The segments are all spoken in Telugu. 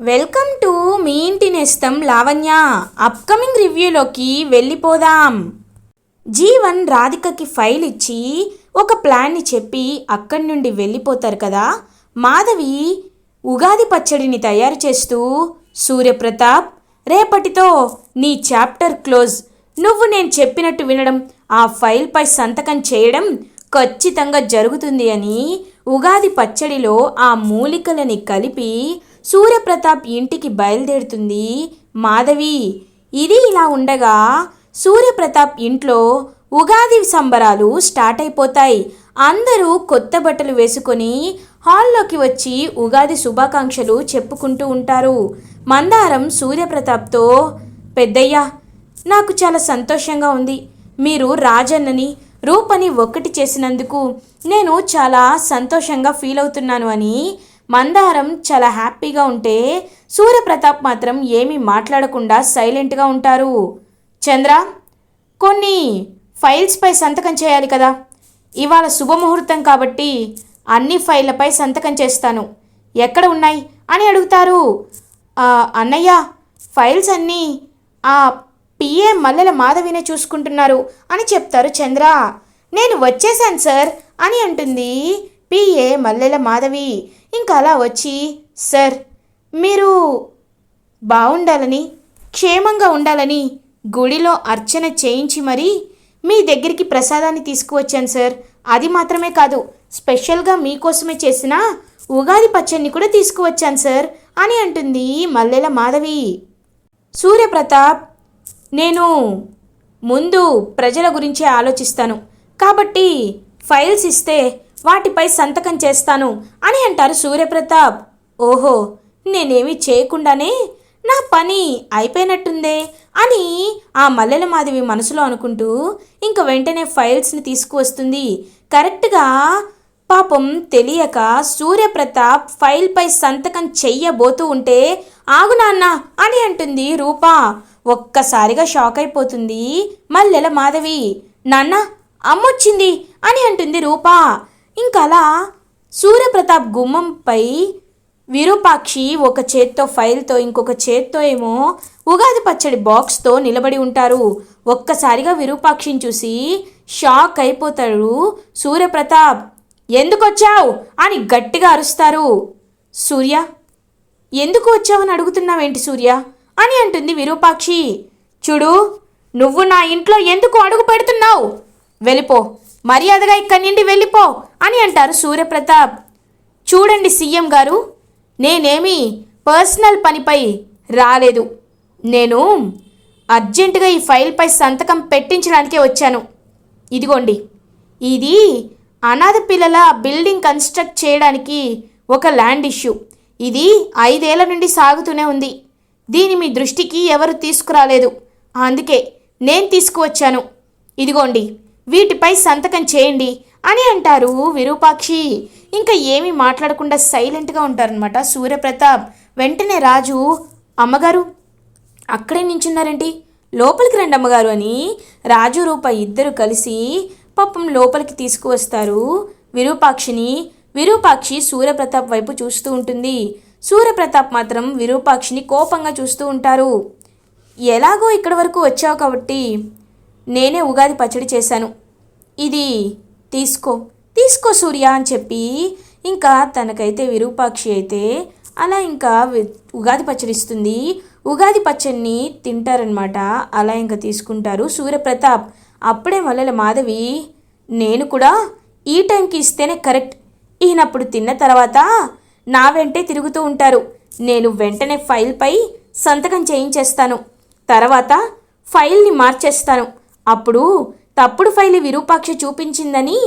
వెల్కమ్ టు మీ ఇంటి నేస్తం లావణ్య. అప్కమింగ్ రివ్యూలోకి వెళ్ళిపోదాం. జీవన్ రాధికకి ఫైల్ ఇచ్చి ఒక ప్లాన్ని చెప్పి అక్కడి నుండి వెళ్ళిపోతారు కదా. మాధవి ఉగాది పచ్చడిని తయారు చేస్తూ సూర్యప్రతాప్ రేపటితో నీ చాప్టర్ క్లోజ్. నువ్వు నేను చెప్పినట్టు వినడం ఆ ఫైల్పై సంతకం చేయడం ఖచ్చితంగా జరుగుతుంది అని ఉగాది పచ్చడిలో ఆ మూలికలని కలిపి సూర్యప్రతాప్ ఇంటికి బయలుదేరుతుంది. మాధవి ఇది ఇలా ఉండగా సూర్యప్రతాప్ ఇంట్లో ఉగాది సంబరాలు స్టార్ట్ అయిపోతాయి. అందరూ కొత్త బట్టలు వేసుకొని హాల్లోకి వచ్చి ఉగాది శుభాకాంక్షలు చెప్పుకుంటూ ఉంటారు. మందారం సూర్యప్రతాప్తో పెద్దయ్య నాకు చాలా సంతోషంగా ఉంది. మీరు రాజన్నని రూపని ఒక్కటి చేసినందుకు నేను చాలా సంతోషంగా ఫీల్ అవుతున్నాను అని మందారం చాలా హ్యాపీగా ఉంటే సూర్యప్రతాప్ మాత్రం ఏమీ మాట్లాడకుండా సైలెంట్గా ఉంటారు. చంద్ర కొన్ని ఫైల్స్పై సంతకం చేయాలి కదా. ఇవాళ శుభముహూర్తం కాబట్టి అన్ని ఫైళ్ళపై సంతకం చేస్తాను. ఎక్కడ ఉన్నాయి? అని అడుగుతారు. అన్నయ్య ఫైల్స్ అన్నీ ఆ పిఏ మల్లెల మాధవినే చూసుకుంటున్నారు అని చెప్తారు చంద్ర. నేను వచ్చేసాను సార్ అని అంటుంది పిఏ మల్లెల మాధవి. ఇంకా అలా వచ్చి సార్ మీరు బాగుండాలని క్షేమంగా ఉండాలని గుడిలో అర్చన చేయించి మరీ మీ దగ్గరికి ప్రసాదాన్ని తీసుకువచ్చాను సార్. అది మాత్రమే కాదు స్పెషల్గా మీకోసమే చేసిన ఉగాది పచ్చడిని కూడా తీసుకువచ్చాను సార్ అని అంటుంది మల్లెల మాధవి. సూర్యప్రతాప్ నేను ముందు ప్రజల గురించి ఆలోచిస్తాను. కాబట్టి ఫైల్స్ ఇస్తే వాటిపై సంతకం చేస్తాను అని అంటారు సూర్యప్రతాప్. ఓహో నేనేమి చేయకుండానే నా పని అయిపోయినట్టుందే అని ఆ మల్లెల మాధవి మనసులో అనుకుంటూ ఇంక వెంటనే ఫైల్స్ని తీసుకువస్తుంది. కరెక్ట్గా పాపం తెలియక సూర్యప్రతాప్ ఫైల్పై సంతకం చెయ్యబోతూ ఉంటే ఆగు నాన్న అని అంటుంది రూప. ఒక్కసారిగా షాక్ అయిపోతుంది మల్లెల మాధవి. నాన్న అమ్మొచ్చింది అని అంటుంది రూప. ఇంకలా సూర్యప్రతాప్ గుమ్మంపై విరూపాక్షి ఒక చేత్తో ఫైల్తో ఇంకొక చేత్తో ఏమో ఉగాది పచ్చడి బాక్స్తో నిలబడి ఉంటారు. ఒక్కసారిగా విరూపాక్షిని చూసి షాక్ అయిపోతాడు సూర్యప్రతాప్. ఎందుకొచ్చావు అని గట్టిగా అరుస్తారు. సూర్య ఎందుకు వచ్చావని అడుగుతున్నావేంటి సూర్య? అని అంటుంది విరూపాక్షి. చూడు నువ్వు నా ఇంట్లో ఎందుకు అడుగు పెడుతున్నావు? వెళ్ళిపో. మర్యాదగా ఇక్కడి నుండి వెళ్ళిపో అని అంటారు సూర్యప్రతాప్. చూడండి సీఎం గారు నేనేమి పర్సనల్ పనిపై రాలేదు. నేను అర్జెంటుగా ఈ ఫైల్పై సంతకం పెట్టించడానికే వచ్చాను. ఇదిగోండి ఇది అనాథ పిల్లల బిల్డింగ్ కన్స్ట్రక్ట్ చేయడానికి ఒక ల్యాండ్ ఇష్యూ. ఇది ఐదేళ్ళ నుండి సాగుతూనే ఉంది. దీని మీ దృష్టికి ఎవరు తీసుకురాలేదు. అందుకే నేను తీసుకువచ్చాను. ఇదిగోండి వీటిపై సంతకం చేయండి అని అంటారు విరూపాక్షి. ఇంకా ఏమీ మాట్లాడకుండా సైలెంట్గా ఉంటారనమాట సూర్యప్రతాప్. వెంటనే రాజు అమ్మగారు అక్కడే నించున్నారేంటి? లోపలికి రండి అమ్మగారు అని రాజు రూప ఇద్దరు కలిసి పాపం లోపలికి తీసుకువస్తారు విరూపాక్షిని. విరూపాక్షి సూర్యప్రతాప్ వైపు చూస్తూ ఉంటుంది. సూర్యప్రతాప్ మాత్రం విరూపాక్షిని కోపంగా చూస్తూ ఉంటారు. ఎలాగో ఇక్కడి వరకు వచ్చావు కాబట్టి నేనే ఉగాది పచ్చడి చేశాను. ఇది తీసుకో తీసుకో సూర్య అని చెప్పి ఇంకా తనకైతే విరూపాక్షి అయితే అలా ఇంకా ఉగాది పచ్చడి ఇస్తుంది. ఉగాది పచ్చడిని తింటారనమాట అలా ఇంకా తీసుకుంటారు సూర్యప్రతాప్. అప్పుడే మల్లెల మాధవి నేను కూడా ఈ టైంకి ఇస్తేనే కరెక్ట్. ఈయనప్పుడు తిన్న తర్వాత నా వెంటే తిరుగుతూ ఉంటారు. నేను వెంటనే ఫైల్పై సంతకం చేయించేస్తాను. తర్వాత ఫైల్ని మార్చేస్తాను. అప్పుడు తప్పుడు ఫైలు విరూపాక్ష చూపించిందని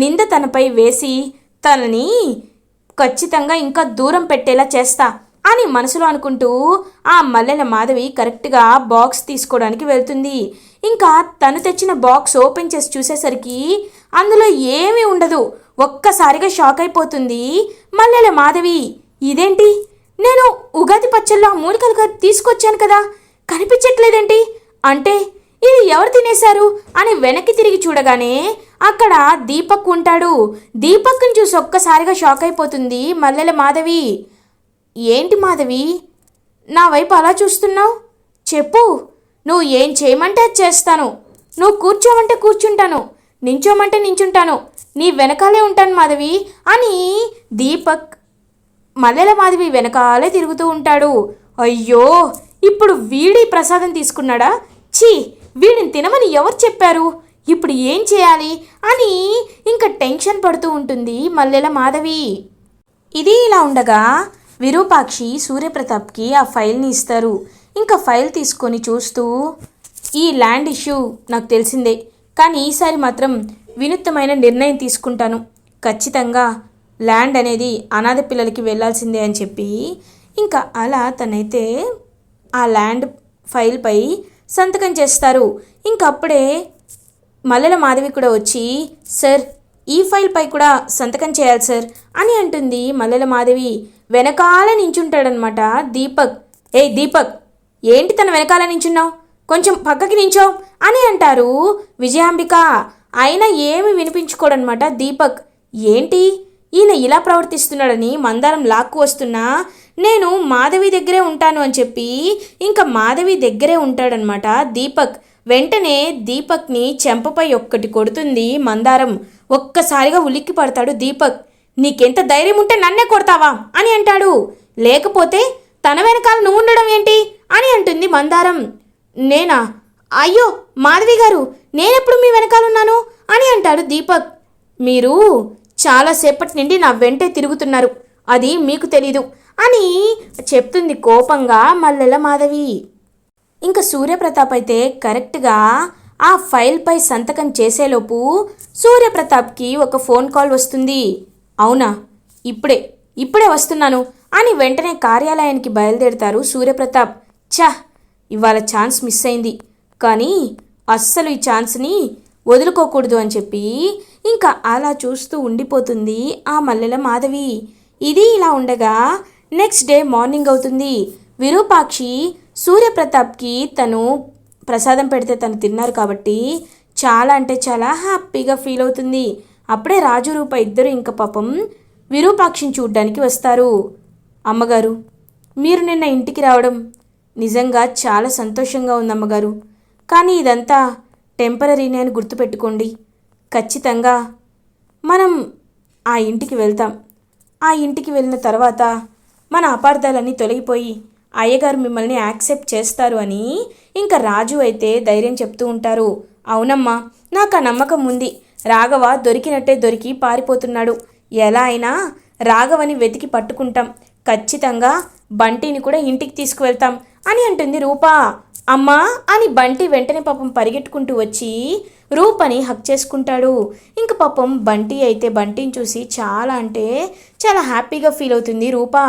నింద తనపై వేసి తనని ఖచ్చితంగా ఇంకా దూరం పెట్టేలా చేస్తా అని మనసులో అనుకుంటూ ఆ మల్లెల మాధవి కరెక్ట్గా బాక్స్ తీసుకోవడానికి వెళ్తుంది. ఇంకా తను తెచ్చిన బాక్స్ ఓపెన్ చేసి చూసేసరికి అందులో ఏమీ ఉండదు. ఒక్కసారిగా షాక్ అయిపోతుంది మల్లెల మాధవి. ఇదేంటి? నేను ఉగాది పచ్చళ్ళు ఆ మూలికలు తీసుకొచ్చాను కదా. కనిపించట్లేదేంటి? అంటే ఇది ఎవరు తినేశారు? అని వెనక్కి తిరిగి చూడగానే అక్కడ దీపక్ ఉంటాడు. దీపక్ని చూసి ఒక్కసారిగా షాక్ అయిపోతుంది మల్లెల మాధవి. ఏంటి మాధవి? నా వైపు అలా చూస్తున్నావు? చెప్పు. నువ్వు ఏం చేయమంటే అది చేస్తాను. నువ్వు కూర్చోమంటే కూర్చుంటాను. నించోమంటే నించుంటాను. నీ వెనకాలే ఉంటాను మాధవి అని దీపక్ మల్లెల మాధవి వెనకాలే తిరుగుతూ ఉంటాడు. అయ్యో! ఇప్పుడు వీడి ప్రసాదం తీసుకున్నాడా? ఛీ! వీడిని తినమని ఎవరు చెప్పారు? ఇప్పుడు ఏం చేయాలి? అని ఇంకా టెన్షన్ పడుతూ ఉంటుంది మల్లెల మాధవి. ఇది ఇలా ఉండగా విరూపాక్షి సూర్యప్రతాప్కి ఆ ఫైల్ని ఇస్తారు. ఇంకా ఫైల్ తీసుకొని చూస్తూ ఈ ల్యాండ్ ఇష్యూ నాకు తెలిసిందే కానీ ఈసారి మాత్రం వినూత్నమైన నిర్ణయం తీసుకుంటాను. ఖచ్చితంగా ల్యాండ్ అనేది అనాథ పిల్లలకి వెళ్ళాల్సిందే అని చెప్పి ఇంకా అలా తనైతే ఆ ల్యాండ్ ఫైల్పై సంతకం చేస్తారు. ఇంకప్పుడే మల్లెల మాధవి కూడా వచ్చి సార్ ఈ ఫైల్పై కూడా సంతకం చేయాలి సార్ అని అంటుంది మల్లెల మాధవి. వెనకాల నించుంటాడనమాట దీపక్. ఏ దీపక్ ఏంటి తన వెనకాల నించున్నావు? కొంచెం పక్కకి నించో అని అంటారు విజయాంబిక. అయినా ఏమి వినిపించుకోడనమాట దీపక్. ఏంటి? ఈయన ఇలా ప్రవర్తిస్తున్నాడని మందారం లాక్కు వస్తున్నా నేను మాధవి దగ్గరే ఉంటాను అని చెప్పి ఇంకా మాధవి దగ్గరే ఉంటాడనమాట దీపక్. వెంటనే దీపక్ని చెంపపై ఒక్కటి కొడుతుంది మందారం. ఒక్కసారిగా ఉలిక్కి పడతాడు దీపక్. నీకెంత ధైర్యం ఉంటే నన్నే కొడతావా? అని అంటాడు. లేకపోతే తన వెనకాల నువ్వు ఉండడం ఏంటి? అని అంటుంది మందారం. నేనా? అయ్యో మాధవి గారు నేనెప్పుడు మీ వెనకాలన్నాను అని అంటాడు దీపక్. మీరు చాలాసేపటి నుండి నా వెంటే తిరుగుతున్నారు. అది మీకు తెలీదు. అని చెప్తుంది కోపంగా మల్లెల మాధవి. ఇంకా సూర్యప్రతాప్ అయితే కరెక్ట్గా ఆ ఫైల్పై సంతకం చేసేలోపు సూర్యప్రతాప్కి ఒక ఫోన్ కాల్ వస్తుంది. అవునా? ఇప్పుడే ఇప్పుడే వస్తున్నాను అని వెంటనే కార్యాలయానికి బయలుదేరుతారు సూర్యప్రతాప్. ఛ! ఇవాళ ఛాన్స్ మిస్ అయింది. కానీ అస్సలు ఈ ఛాన్స్ని వదులుకోకూడదు అని చెప్పి ఇంకా అలా చూస్తూ ఉండిపోతుంది ఆ మల్లెల మాధవి. ఇది ఇలా ఉండగా నెక్స్ట్ డే మార్నింగ్ అవుతుంది. విరూపాక్షి సూర్యప్రతాప్కి తను ప్రసాదం పెడితే తను తిన్నారు కాబట్టి చాలా అంటే చాలా హ్యాపీగా ఫీల్ అవుతుంది. అప్పుడే రాజు రూప ఇద్దరు ఇంకా పాపం విరూపాక్షిని చూడ్డానికి వస్తారు. అమ్మగారు మీరు నిన్న ఇంటికి రావడం నిజంగా చాలా సంతోషంగా ఉంది అమ్మగారు. కానీ ఇదంతా టెంపరీనే అని గుర్తుపెట్టుకోండి. ఖచ్చితంగా మనం ఆ ఇంటికి వెళ్తాం. ఆ ఇంటికి వెళ్ళిన తర్వాత మన అపార్థాలన్నీ తొలగిపోయి అయ్యగారు మిమ్మల్ని యాక్సెప్ట్ చేస్తారు అని ఇంకా రాజు అయితే ధైర్యం చెప్తూ ఉంటారు. అవునమ్మా నాకు ఆ నమ్మకం ఉంది. రాఘవ దొరికినట్టే దొరికి పారిపోతున్నాడు. ఎలా అయినా రాఘవని వెతికి పట్టుకుంటాం. ఖచ్చితంగా బంటిని కూడా ఇంటికి తీసుకువెళ్తాం అని అంటుంది రూపా. అమ్మా అని బంటి వెంటనే పాపం పరిగెట్టుకుంటూ వచ్చి రూపని హక్ చేసుకుంటాడు. ఇంక పాపం బంటి అయితే బంటిని చూసి చాలా అంటే చాలా హ్యాపీగా ఫీల్ అవుతుంది రూపా.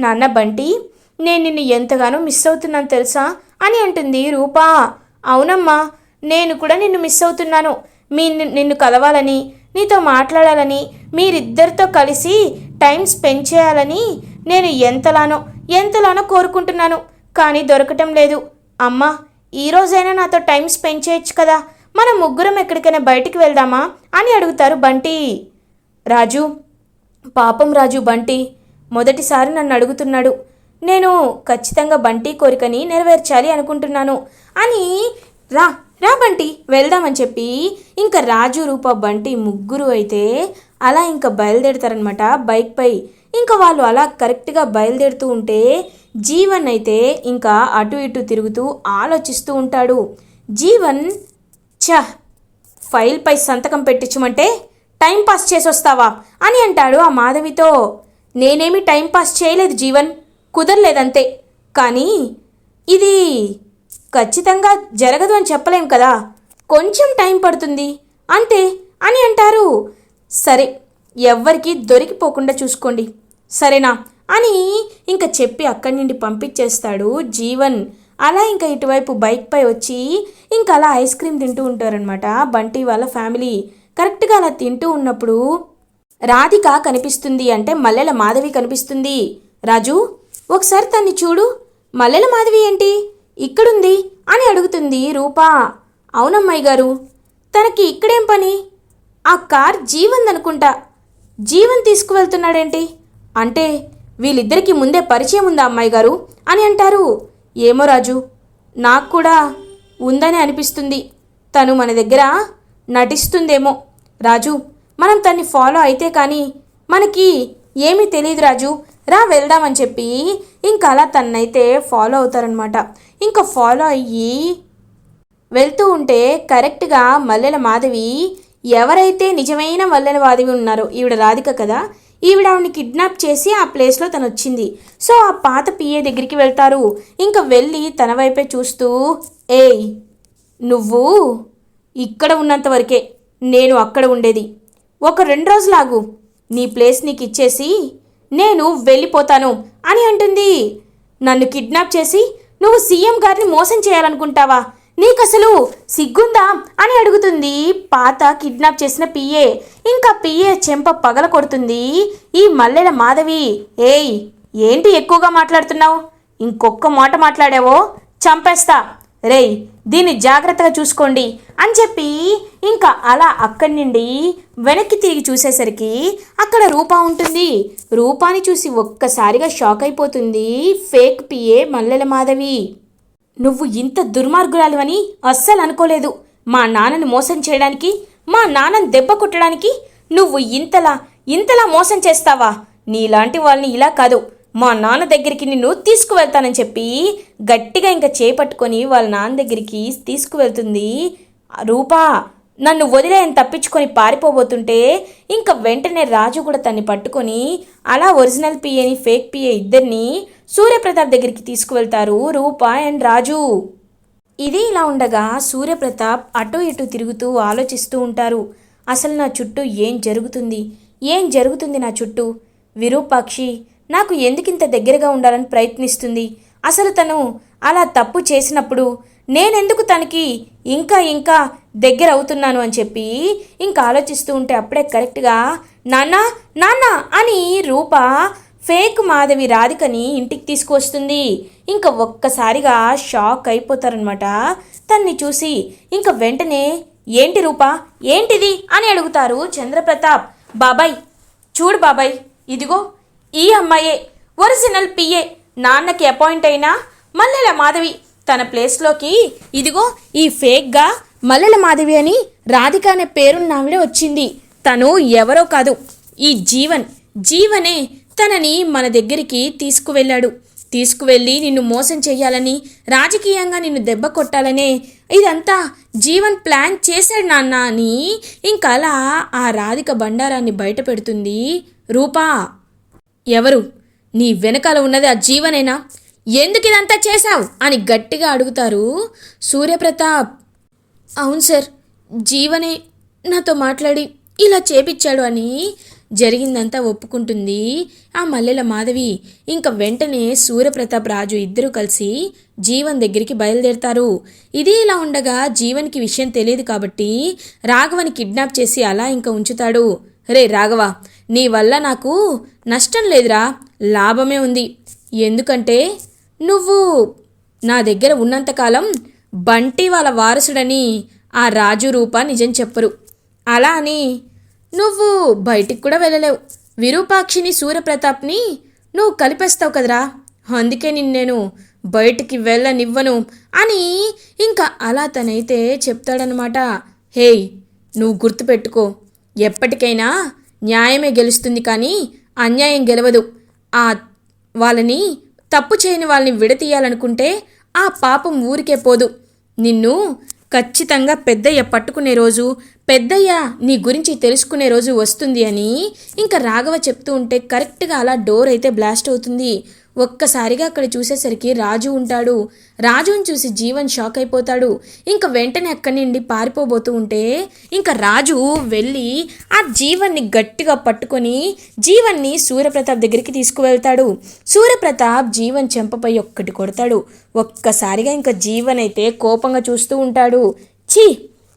నాన్న బంటి నేను నిన్ను ఎంతగానో మిస్ అవుతున్నాను తెలుసా? అని అంటుంది రూపా. అవునమ్మా నేను కూడా నిన్ను మిస్ అవుతున్నాను. మీ నిన్ను కలవాలని నీతో మాట్లాడాలని మీరిద్దరితో కలిసి టైం స్పెండ్ చేయాలని నేను ఎంతలానో ఎంతలానో కోరుకుంటున్నాను. కానీ దొరకటం లేదు. అమ్మా ఈ రోజైనా నాతో టైం స్పెండ్ చేయొచ్చు కదా? మనం ముగ్గురం ఎక్కడికైనా బయటికి వెళ్దామా? అని అడుగుతారు బంటి. రాజు పాపం రాజు బంటి. మొదటిసారి నన్ను అడుగుతున్నాడు. నేను ఖచ్చితంగా బంటి కోరికని నెరవేర్చాలి అనుకుంటున్నాను. అని రా రా బంటి వెళ్దామని చెప్పి ఇంకా రాజు రూప బంటి ముగ్గురు అయితే అలా ఇంకా బయలుదేరుతారనమాట బైక్పై ఇంకా వాళ్ళు అలా కరెక్ట్గా బయలుదేరుతూ ఉంటే జీవన్ అయితే ఇంకా అటు ఇటు తిరుగుతూ ఆలోచిస్తూ ఉంటాడు. జీవన్ చ ఫైల్పై సంతకం పెట్టించమంటే టైం పాస్ చేసి వస్తావా అని అంటాడు ఆ మాధవితో. నేనేమి టైంపాస్ చేయలేదు జీవన్. కుదరలేదంతే. కానీ ఇది ఖచ్చితంగా జరగదు అని చెప్పలేం కదా. కొంచెం టైం పడుతుంది. అంతే అని అంటారు. సరే ఎవ్వరికి దొరికిపోకుండా చూసుకోండి. సరేనా? అని ఇంకా చెప్పి అక్కడి నుండి పంపించేస్తాడు జీవన్. అలా ఇంకా ఇటువైపు బైక్పై వచ్చి ఇంకా అలా ఐస్ క్రీమ్ తింటూ ఉంటారనమాట బంటి వాళ్ళ ఫ్యామిలీ. కరెక్ట్గా అలా తింటూ ఉన్నప్పుడు రాధిక కనిపిస్తుంది అంటే మల్లెల మాధవి కనిపిస్తుంది. రాజు ఒకసారి తన్ని చూడు. మల్లెల మాధవి ఏంటి? ఇక్కడుంది? అని అడుగుతుంది రూపా. అవునమ్మాయి గారు తనకి ఇక్కడేం పని? ఆ కార్ జీవన్ అనుకుంటా. జీవన్ తీసుకువెళ్తున్నాడేంటి? అంటే వీళ్ళిద్దరికీ ముందే పరిచయం ఉందా అమ్మాయి గారు? అని అంటారు. ఏమో రాజు నాకు కూడా ఉందని అనిపిస్తుంది. తను మన దగ్గర నటిస్తుందేమో. రాజు మనం తన్ని ఫాలో అయితే కానీ మనకి ఏమీ తెలియదు రాజు. రా వెళ్దామని చెప్పి ఇంకా అలా తన్నైతే ఫాలో అవుతారనమాట ఇంకా ఫాలో అయ్యి వెళ్తూ ఉంటే కరెక్ట్గా మల్లెల మాధవి ఎవరైతే నిజమైన మల్లెల మాధవి ఉన్నారో ఈవిడ రాధిక కదా ఈవిడ ఆవిడని కిడ్నాప్ చేసి ఆ ప్లేస్లో తను వచ్చింది. సో ఆ పాత పిఏ దగ్గరికి వెళ్తారు. ఇంకా వెళ్ళి తన వైపే చూస్తూ ఏయ్ నువ్వు ఇక్కడ ఉన్నంత వరకే నేను అక్కడ ఉండేది. ఒక రెండు రోజులాగు. నీ ప్లేస్ నీకు ఇచ్చేసి నేను వెళ్ళిపోతాను అని అంటుంది. నన్ను కిడ్నాప్ చేసి నువ్వు సీఎం గారిని మోసం చేయాలనుకుంటావా? నీకసలు సిగ్గుందా? అని అడుగుతుంది పాత కిడ్నాప్ చేసిన పిఏ. ఇంకా పిఏ చెంప పగల కొడుతుంది ఈ మల్లెల మాధవి. ఏయ్ ఏంటి ఎక్కువగా మాట్లాడుతున్నావు? ఇంకొక్క మాట మాట్లాడావో? చంపేస్తా. రేయ్ దీన్ని జాగ్రత్తగా చూసుకోండి అని చెప్పి ఇంకా అలా అక్కడి నుండి వెనక్కి తిరిగి చూసేసరికి అక్కడ రూపా ఉంటుంది. రూపాని చూసి ఒక్కసారిగా షాక్ అయిపోతుంది ఫేక్ పిఏ మల్లెల మాధవి. నువ్వు ఇంత దుర్మార్గురాలివని అస్సలు అనుకోలేదు. మా నాన్నని మోసం చేయడానికి మా నాన్నని దెబ్బ కొట్టడానికి నువ్వు ఇంతలా ఇంతలా మోసం చేస్తావా? నీలాంటి వాళ్ళని ఇలా కాదు. మా నాన్న దగ్గరికి నిన్ను తీసుకువెళ్తానని చెప్పి గట్టిగా ఇంకా చేపట్టుకొని వాళ్ళ నాన్న దగ్గరికి తీసుకువెళ్తుంది. రూపా నన్ను వదిలేయని తప్పించుకొని పారిపోబోతుంటే ఇంకా వెంటనే రాజు కూడా తన్ని పట్టుకొని అలా ఒరిజినల్ పిఏని ఫేక్ పిఏ ఇద్దరిని సూర్యప్రతాప్ దగ్గరికి తీసుకువెళ్తారు రూపా అండ్ రాజు. ఇది ఇలా ఉండగా సూర్యప్రతాప్ అటు ఇటు తిరుగుతూ ఆలోచిస్తూ ఉంటారు. అసలు నా చుట్టూ ఏం జరుగుతుంది? ఏం జరుగుతుంది నా చుట్టూ? విరూపాక్షి నాకు ఎందుకింత దగ్గరగా ఉండాలని ప్రయత్నిస్తుంది? అసలు తను అలా తప్పు చేసినప్పుడు నేనెందుకు తనకి ఇంకా ఇంకా దగ్గర అవుతున్నాను అని చెప్పి ఇంకా ఆలోచిస్తూ ఉంటే అప్పుడే కరెక్ట్గా నాన్న నాన్న అని రూప ఫేక్ మాధవి రాధికని ఇంటికి తీసుకువస్తుంది. ఇంకా ఒక్కసారిగా షాక్ అయిపోతారనమాట తన్ని చూసి ఇంకా వెంటనే ఏంటి రూప? ఏంటిది? అని అడుగుతారు చంద్రప్రతాప్. బాబాయ్ చూడు బాబాయ్ ఇదిగో ఈ అమ్మాయే ఒరిజినల్ పిఏ. నాన్నకి అపాయింట్ అయిన మల్లెల మాధవి తన ప్లేస్లోకి ఇదిగో ఈ ఫేక్గా మల్లెల మాధవి అని రాధిక అనే పేరున్న వచ్చింది. తను ఎవరో కాదు ఈ జీవన్. జీవనే తనని మన దగ్గరికి తీసుకువెళ్ళాడు. తీసుకువెళ్ళి నిన్ను మోసం చేయాలని రాజకీయంగా నిన్ను దెబ్బ కొట్టాలనే ఇదంతా జీవన్ ప్లాన్ చేశాడు నాన్న అని ఇంకా అలా ఆ రాధిక బండారాన్ని బయట పెడుతుంది రూపా. ఎవరు? నీ వెనకాల ఉన్నది ఆ జీవనేనా? ఎందుకు ఇదంతా చేశావు? అని గట్టిగా అడుగుతారు సూర్యప్రతాప్. అవును సార్ జీవనే నాతో మాట్లాడి ఇలా చేపించాడు అని జరిగిందంతా ఒప్పుకుంటుంది ఆ మల్లెల మాధవి. ఇంకా వెంటనే సూర్యప్రతాప్ రాజు ఇద్దరూ కలిసి జీవన్ దగ్గరికి బయలుదేరతారు. ఇది ఇలా ఉండగా జీవన్కి విషయం తెలియదు కాబట్టి రాఘవని కిడ్నాప్ చేసి అలా ఇంకా ఉంచుతాడు. రే రాఘవ నీ వల్ల నాకు నష్టం లేదురా లాభమే ఉంది. ఎందుకంటే నువ్వు నా దగ్గర ఉన్నంతకాలం బంటి వాళ్ళ వారసుడని ఆ రాజు రూప నిజం చెప్పరు. అలా అని నువ్వు బయటికి కూడా వెళ్ళలేవు. విరూపాక్షిని సూర్యప్రతాప్ని నువ్వు కలిపేస్తావు కదరా. అందుకే నిన్ను నేను బయటికి వెళ్ళనివ్వను అని ఇంకా అలా తనైతే చెప్తాడనమాట హేయ్ నువ్వు గుర్తుపెట్టుకో. ఎప్పటికైనా న్యాయమే గెలుస్తుంది కానీ అన్యాయం గెలవదు. ఆ వాళ్ళని తప్పు చేయని వాళ్ళని విడతీయాలనుకుంటే ఆ పాపం ఊరికే పోదు. నిన్ను ఖచ్చితంగా పెద్దయ్య పట్టుకునే రోజు పెద్దయ్య నీ గురించి తెలుసుకునే రోజు వస్తుంది అని ఇంకా రాఘవ చెప్తూ ఉంటే కరెక్ట్గా అలా డోర్ అయితే బ్లాస్ట్ అవుతుంది. ఒక్కసారిగా అక్కడ చూసేసరికి రాజు ఉంటాడు. రాజుని చూసి జీవన్ షాక్ అయిపోతాడు. ఇంకా వెంటనే అక్కడి నుండి పారిపోబోతూ ఉంటే ఇంకా రాజు వెళ్ళి ఆ జీవన్ని గట్టిగా పట్టుకొని జీవన్ని సూర్యప్రతాప్ దగ్గరికి తీసుకువెళ్తాడు. సూర్యప్రతాప్ జీవన్ చెంపపై ఒక్కటి కొడతాడు. ఒక్కసారిగా ఇంకా జీవన్ అయితే కోపంగా చూస్తూ ఉంటాడు. ఛీ!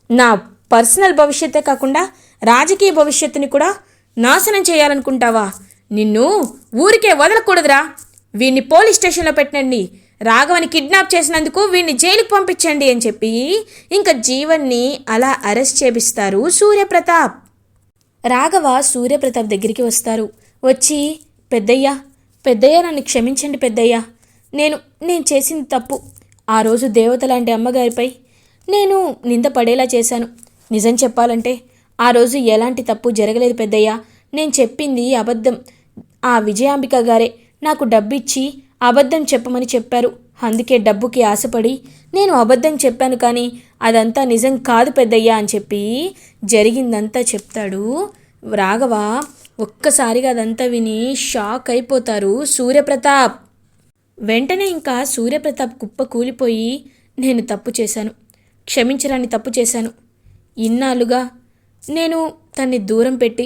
నా పర్సనల్ భవిష్యత్తే కాకుండా రాజకీయ భవిష్యత్తుని కూడా నాశనం చేయాలనుకుంటావా? నిన్ను ఊరికే వదలకూడదురా. వీడిని పోలీస్ స్టేషన్లో పెట్టండి. రాఘవని కిడ్నాప్ చేసినందుకు వీడిని జైలుకు పంపించండి అని చెప్పి ఇంకా జీవన్ని అలా అరెస్ట్ చేపిస్తారు సూర్యప్రతాప్. రాఘవ సూర్యప్రతాప్ దగ్గరికి వస్తారు. వచ్చి పెద్దయ్య పెద్దయ్య నన్ను క్షమించండి పెద్దయ్య. నేను నేను చేసింది తప్పు. ఆ రోజు దేవత లాంటి అమ్మగారిపై నేను నింద పడేలా చేశాను. నిజం చెప్పాలంటే ఆ రోజు ఎలాంటి తప్పు జరగలేదు పెద్దయ్య. నేను చెప్పింది అబద్ధం. ఆ విజయాంబిక గారే. నాకు డబ్బిచ్చి అబద్ధం చెప్పమని చెప్పారు. అందుకే డబ్బుకి ఆశపడి నేను అబద్ధం చెప్పాను కానీ అదంతా నిజం కాదు పెద్దయ్యా అని చెప్పి జరిగిందంతా చెప్తాడు. రాఘవ ఒక్కసారిగా అదంతా విని షాక్ అయిపోతారు సూర్యప్రతాప్. వెంటనే ఇంకా సూర్యప్రతాప్ కుప్ప కూలిపోయి నేను తప్పు చేశాను. క్షమించరాని తప్పు చేశాను. ఇన్నాళ్ళుగా నేను తన్ని దూరం పెట్టి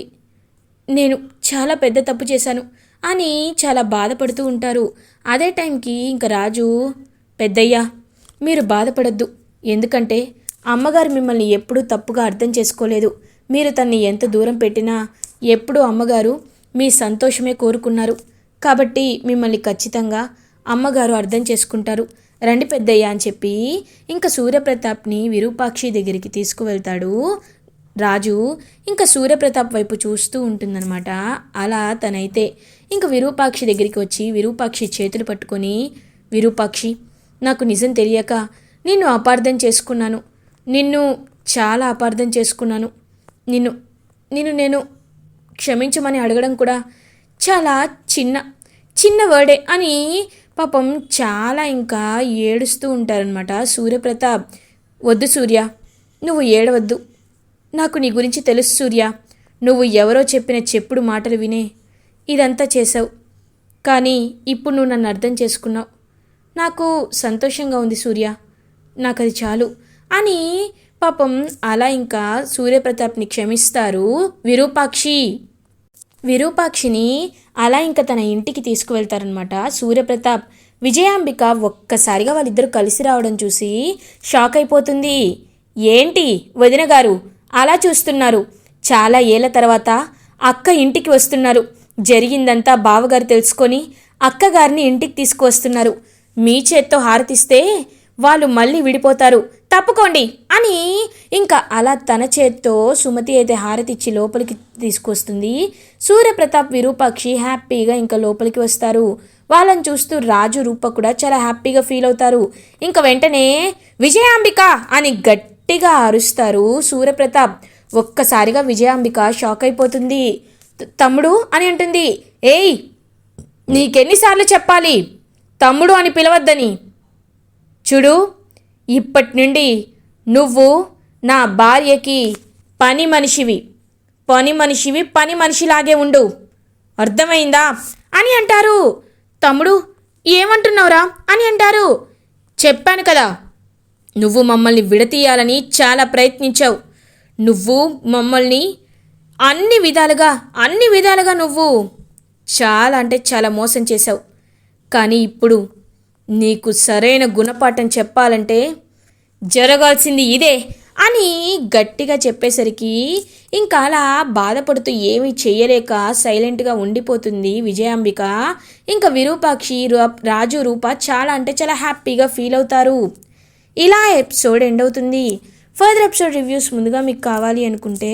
నేను చాలా పెద్ద తప్పు చేశాను. అని చాలా బాధపడుతూ ఉంటారు. అదే టైంకి ఇంక రాజు పెద్దయ్యా మీరు బాధపడద్దు. ఎందుకంటే అమ్మగారు మిమ్మల్ని ఎప్పుడూ తప్పుగా అర్థం చేసుకోలేదు. మీరు తన్ని ఎంత దూరం పెట్టినా ఎప్పుడూ అమ్మగారు మీ సంతోషమే కోరుకున్నారు. కాబట్టి మిమ్మల్ని ఖచ్చితంగా అమ్మగారు అర్థం చేసుకుంటారు. రండి పెద్దయ్య అని చెప్పి ఇంకా సూర్యప్రతాప్ని విరూపాక్షి దగ్గరికి తీసుకువెళ్తాడు రాజు. ఇంకా సూర్యప్రతాప్ వైపు చూస్తూ ఉంటుందన్నమాట. అలా తనైతే ఇంకా విరూపాక్షి దగ్గరికి వచ్చి విరూపాక్షి చేతులు పట్టుకొని విరూపాక్షి నాకు నిజం తెలియక నిన్ను అపార్థం చేసుకున్నాను. నిన్ను చాలా అపార్థం చేసుకున్నాను. నిన్ను నిన్ను నేను క్షమించమని అడగడం కూడా చాలా చిన్న చిన్న వర్డే అని పాపం చాలా ఇంకా ఏడుస్తూ ఉంటారనమాట సూర్యప్రతాప్. వద్దు సూర్య నువ్వు ఏడవద్దు. నాకు నీ గురించి తెలుసు సూర్య. నువ్వు ఎవరో చెప్పిన చెప్పుడు మాటలు వినే ఇదంతా చేసావు కానీ ఇప్పుడు నువ్వు నన్ను అర్థం చేసుకున్నావు. నాకు సంతోషంగా ఉంది సూర్య. నాకు అది చాలు. అని పాపం అలా ఇంకా సూర్యప్రతాప్ని క్షమిస్తారు విరూపాక్షి. విరూపాక్షిని అలా ఇంకా తన ఇంటికి తీసుకువెళ్తారనమాట సూర్యప్రతాప్. విజయాంబిక ఒక్కసారిగా వాళ్ళిద్దరూ కలిసి రావడం చూసి షాక్ అయిపోతుంది. ఏంటి వదిన గారు? అలా చూస్తున్నారు. చాలా ఏళ్ళ తర్వాత అక్క ఇంటికి వస్తున్నారు. జరిగిందంతా బావగారు తెలుసుకొని అక్కగారిని ఇంటికి తీసుకువస్తున్నారు. మీ చేత్తో హారతిస్తే వాళ్ళు మళ్ళీ విడిపోతారు. తప్పుకోండి అని ఇంకా అలా తన చేత్తో సుమతి అయితే హారతిచ్చి లోపలికి తీసుకొస్తుంది. సూర్యప్రతాప్ విరూపాక్షి హ్యాపీగా ఇంకా లోపలికి వస్తారు. వాళ్ళని చూస్తూ రాజు రూప కూడా చాలా హ్యాపీగా ఫీల్ అవుతారు. ఇంకా వెంటనే విజయాంబిక అని గట్టిగా అరుస్తారు సూర్యప్రతాప్. ఒక్కసారిగా విజయాంబిక షాక్ అయిపోతుంది. తమ్ముడు అని అంటుంది. ఏయ్ నీకెన్నిసార్లు చెప్పాలి? తమ్ముడు అని పిలవద్దని. చూడు ఇప్పటి నుండి నువ్వు నా భార్యకి పని మనిషివి. పని మనిషివి పని మనిషిలాగే ఉండు. అర్థమైందా? అని అంటారు. తమ్ముడు ఏమంటున్నావురా? అని అంటారు. చెప్పాను కదా నువ్వు మమ్మల్ని విడతీయాలని చాలా ప్రయత్నించావు. నువ్వు మమ్మల్ని అన్ని విధాలుగా అన్ని విధాలుగా నువ్వు చాలా అంటే చాలా మోసం చేశావు. కానీ ఇప్పుడు నీకు సరైన గుణపాఠం చెప్పాలంటే జరగాల్సింది ఇదే అని గట్టిగా చెప్పేసరికి ఇంకా అలా బాధపడుతూ ఏమీ చేయలేక సైలెంట్గా ఉండిపోతుంది విజయాంబిక. ఇంకా విరూపాక్షి రాజు రూప చాలా అంటే చాలా హ్యాపీగా ఫీల్ అవుతారు. ఇలా ఎపిసోడ్ ఎండ్ అవుతుంది. ఫర్దర్ ఎపిసోడ్ రివ్యూస్ ముందుగా మీకు కావాలి అనుకుంటే